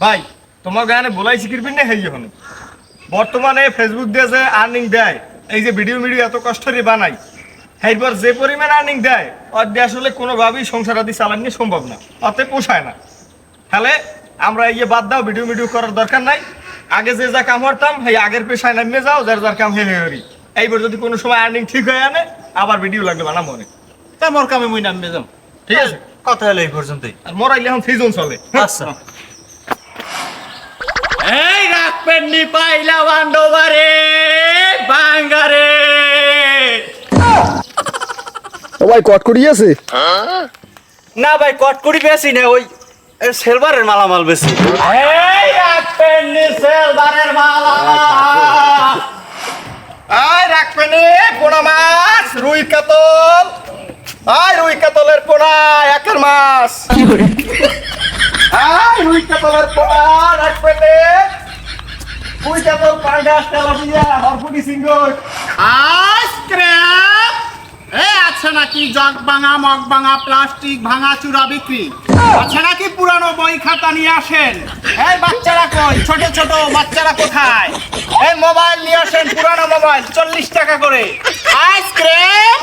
ভাই তোমার গানে বলাই শিখিরবি না হেই এখন। বর্তমানে ফেসবুক দিয়ে যে আর্নিং দেয় এই যে ভিডিও ভিডিও এত কষ্ট করে বানাই এইবার যে পরিমাণ আর্নিং দেয় ওর দিয়ে আসলে কোনোভাবেই সংসার আদি চালানো সম্ভব না অতএব পোষায় না। তাহলে আমরা ইয়ে বাদ দাও ভিডিও ভিডিও করার দরকার নাই। আগে যে যা কাম করতাম সেই আগের পেশায় নামিয়ে যাও যার যার কাম হে হে হরি এইবার যদি কোনো সময় আর্নিং ঠিক হয়ে আনে আবার ভিডিও লাগবে বানাম মনে। তা মোর কামে মুই নামবে যাম। ঠিক আছে? কথা হলো এই পর্যন্তই। আর মরাইলে এখন সিজন চলে। আচ্ছা। এই রাখবেন নি পাইলা বান্ডবারে বাঙ্গারে। ও ভাই কট করিয়েছে না ভাই কটকুড়ি বেশি না ওই সিলভারের মালামাল বেশি। এই রাখবেন নি সিলভারের মালা আয় রাখবে নে পোনা মাছ রুই কাতল। আয় রুই কাতলের পোনা একের মাছ। আয় রুই কাতলের পোনা রাখবে নে রুই কাতল পাঙ্গাস তেলাপিয়া হরফুটি সিঙ্গল আইসক্রিম এ, আছে নাকি জগ ভাঙা, মগ ভাঙা, প্লাস্টিক ভাঙা, চূড়া বিক্রি? আছে নাকি পুরানো বই খাতা নিয়ে আসেন? এই বাচ্চারা কই? ছোট ছোট বাচ্চারা কোথায়? এই মোবাইল নিয়ে আসেন, পুরানো মোবাইল, চল্লিশ টাকা করে। আইসক্রিম